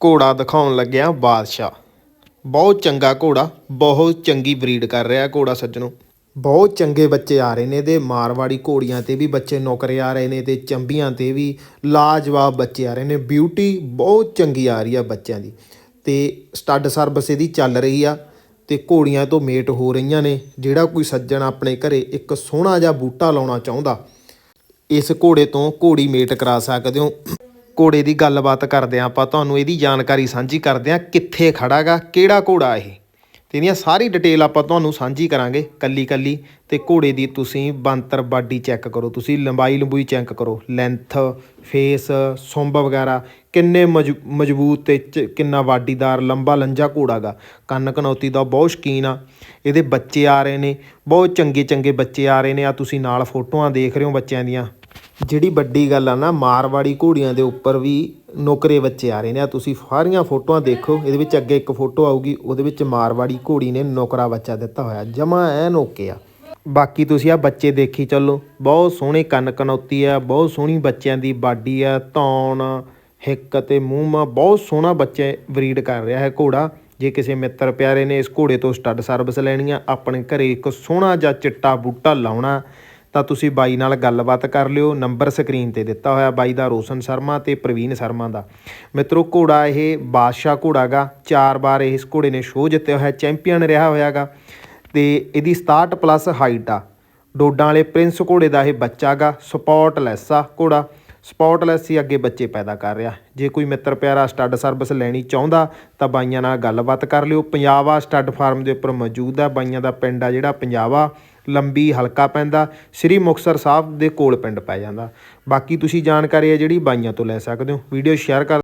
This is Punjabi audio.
ਘੋੜਾ ਦਿਖਾਉਣ ਲੱਗਿਆ ਬਾਦਸ਼ਾਹ। ਬਹੁਤ ਚੰਗਾ ਘੋੜਾ, ਬਹੁਤ ਚੰਗੀ ਬਰੀਡ ਕਰ ਰਿਹਾ ਘੋੜਾ ਸੱਜਣੋ। ਬਹੁਤ ਚੰਗੇ ਬੱਚੇ ਆ ਰਹੇ ਨੇ ਤੇ ਮਾਰਵਾੜੀ ਘੋੜੀਆਂ ਤੇ ਵੀ ਬੱਚੇ ਨੌਕਰੇ ਆ ਰਹੇ ਨੇ ਤੇ ਚੰਬੀਆਂ ਤੇ ਵੀ ਲਾਜਵਾਬ ਬੱਚੇ ਆ ਰਹੇ ਨੇ। ਬਿਊਟੀ ਬਹੁਤ ਚੰਗੀ ਆ ਰਹੀ ਆ ਬੱਚਿਆਂ ਦੀ। ਤੇ ਸਟੱਡ ਸਰਵਿਸ ਇਹਦੀ ਚੱਲ ਰਹੀ ਆ ਤੇ ਘੋੜੀਆਂ ਤੋਂ ਮੇਟ ਹੋ ਰਹੀਆਂ ਨੇ। ਜਿਹੜਾ ਕੋਈ ਸੱਜਣ ਆਪਣੇ ਘਰੇ ਇੱਕ ਸੋਹਣਾ ਜਿਹਾ ਬੂਟਾ ਲਾਉਣਾ ਚਾਹੁੰਦਾ, ਇਸ ਘੋੜੇ ਤੋਂ ਘੋੜੀ ਮੇਟ ਕਰਾ ਸਕਦੇ ਹੋ। ਘੋੜੇ ਦੀ ਗੱਲਬਾਤ ਕਰਦੇ ਹਾਂ ਆਪਾਂ, ਤੁਹਾਨੂੰ ਇਹਦੀ ਜਾਣਕਾਰੀ ਸਾਂਝੀ ਕਰਦੇ ਹਾਂ ਕਿੱਥੇ ਖੜਾਗਾ ਕਿਹੜਾ ਘੋੜਾ ਇਹ? ਤੇ ਇਹਦੀਆਂ ਸਾਰੀ ਡਿਟੇਲ ਆਪਾਂ ਤੁਹਾਨੂੰ ਸਾਂਝੀ ਕਰਾਂਗੇ ਕੱਲੀ ਕੱਲੀ, ਤੇ ਘੋੜੇ ਦੀ ਤੁਸੀਂ ਬੰਤਰ ਬਾਡੀ ਚੈੱਕ ਕਰੋ, ਤੁਸੀਂ ਲੰਬਾਈ ਲੰਬੂਈ ਚੈੱਕ ਕਰੋ ਲੈਂਥ ਫੇਸ ਸੁੰਬ ਵਗੈਰਾ, ਕਿੰਨੇ ਮਜ- ਮਜ਼ਬੂਤ ਤੇ ਚ- ਕਿੰਨਾ ਵਾਡੀਦਾਰ ਲੰਬਾ ਲੰਜਾ ਘੋੜਾਗਾ, ਕੰਨ ਕਨੌਤੀ ਦਾ ਬਹੁਤ ਸ਼ਕੀਨ ਆ, ਇਹਦੇ ਬੱਚੇ ਆ ਰਹੇ ਨੇ, ਬਹੁਤ ਚੰਗੇ ਚੰਗੇ ਬੱਚੇ ਆ ਰਹੇ ਨੇ ਆ ਤੁਸੀਂ ਨਾਲ ਫੋਟੋਆਂ ਦੇਖ ਰਹੇ ਹੋ ਬੱਚਿਆਂ ਦੀਆਂ ਜਿਹੜੀ ਵੱਡੀ ਗੱਲ ਆ ਨਾ, ਮਾਰਵਾੜੀ ਘੋੜੀਆਂ ਦੇ ਉੱਪਰ ਵੀ ਨੌਕਰੇ ਬੱਚੇ ਆ ਰਹੇ ਨੇ। ਆ ਤੁਸੀਂ ਸਾਰੀਆਂ ਫੋਟੋਆਂ ਦੇਖੋ, ਇਹਦੇ ਵਿੱਚ ਅੱਗੇ ਇੱਕ ਫੋਟੋ ਆਊਗੀ, ਉਹਦੇ ਵਿੱਚ ਮਾਰਵਾੜੀ ਘੋੜੀ ਨੇ ਨੌਕਰਾ ਬੱਚਾ ਦਿੱਤਾ ਹੋਇਆ। ਜਮਾ ਐਨ ਓਕੇ ਆ। ਬਾਕੀ ਤੁਸੀਂ ਆ ਬੱਚੇ ਦੇਖੀ ਚੱਲੋ, ਬਹੁਤ ਸੋਹਣੇ ਕੰਨ ਕਨੌਤੀ ਆ, ਬਹੁਤ ਸੋਹਣੀ ਬੱਚਿਆਂ ਦੀ ਬਾਡੀ ਆ, ਧੌਣ, ਹਿੱਕ ਅਤੇ ਮੂੰਹ ਮਾ, ਬਹੁਤ ਸੋਹਣਾ ਬੱਚੇ ਬਰੀਡ ਕਰ ਰਿਹਾ ਹੈ ਘੋੜਾ। ਜੇ ਕਿਸੇ ਮਿੱਤਰ ਪਿਆਰੇ ਨੇ ਇਸ ਘੋੜੇ ਤੋਂ ਸਟੱਡ ਸਰਵਿਸ ਲੈਣੀ ਆ, ਆਪਣੇ ਘਰੇ ਇੱਕ ਸੋਹਣਾ ਜਿਹਾ ਚਿੱਟਾ ਬੂਟਾ ਲਾਉਣਾ ਤਾਂ ਤੁਸੀਂ ਬਾਈ ਨਾਲ ਗੱਲਬਾਤ ਕਰ ਲਿਓ। ਨੰਬਰ ਸਕਰੀਨ ਤੇ ਦਿੱਤਾ ਹੋਇਆ ਬਾਈ ਦਾ ਰੋਸ਼ਨ ਸ਼ਰਮਾ ਤੇ ਪ੍ਰਵੀਨ ਸ਼ਰਮਾ ਦਾ। ਮਿੱਤਰੋ, ਘੋੜਾ ਇਹ ਬਾਦਸ਼ਾਹ ਘੋੜਾਗਾ ਚਾਰ ਵਾਰ ਇਸ ਘੋੜੇ ਨੇ ਸ਼ੋਅ ਜਿੱਤਿਆ ਹੋਇਆ ਚੈਂਪੀਅਨ ਰਿਹਾ ਹੋਇਆਗਾ ਤੇ ਇਹਦੀ 67 ਪਲੱਸ ਹਾਈਟ ਆ। ਡੋਡਾਂ ਵਾਲੇ ਪ੍ਰਿੰਸ ਘੋੜੇ ਦਾ ਇਹ ਬੱਚਾਗਾ ਸਪੌਟਲੈਸ ਆ ਘੋੜਾ। ਸਪੌਟਲੈਸ ਹੀ ਅੱਗੇ ਬੱਚੇ ਪੈਦਾ ਕਰ ਰਿਹਾ। ਜੇ ਕੋਈ ਮਿੱਤਰ ਪਿਆਰਾ ਸਟੱਡ ਸਰਵਿਸ ਲੈਣੀ ਚਾਹੁੰਦਾ, ਤਾਂ ਬਾਈਆਂ ਨਾਲ ਗੱਲਬਾਤ ਕਰ ਲਿਓ। ਪੰਜਾਬਾ ਸਟੱਡ ਫਾਰਮ ਦੇ ਉੱਪਰ ਮੌਜੂਦ ਆ। ਬਾਈਆਂ ਦਾ ਪਿੰਡ ਆ ਜਿਹੜਾ ਪੰਜਾਬਾ ਲੰਬੀ, ਹਲਕਾ ਪੈਂਦਾ, ਸ੍ਰੀ ਮੁਕਤਸਰ ਸਾਹਿਬ ਦੇ ਕੋਲ ਪਿੰਡ ਪੈ ਜਾਂਦਾ। ਬਾਕੀ ਤੁਸੀਂ ਜਾਣਕਾਰੀ ਹੈ ਜਿਹੜੀ ਬਾਈਆਂ ਤੋਂ ਲੈ ਸਕਦੇ ਹੋ। ਵੀਡੀਓ ਸ਼ੇਅਰ ਕਰ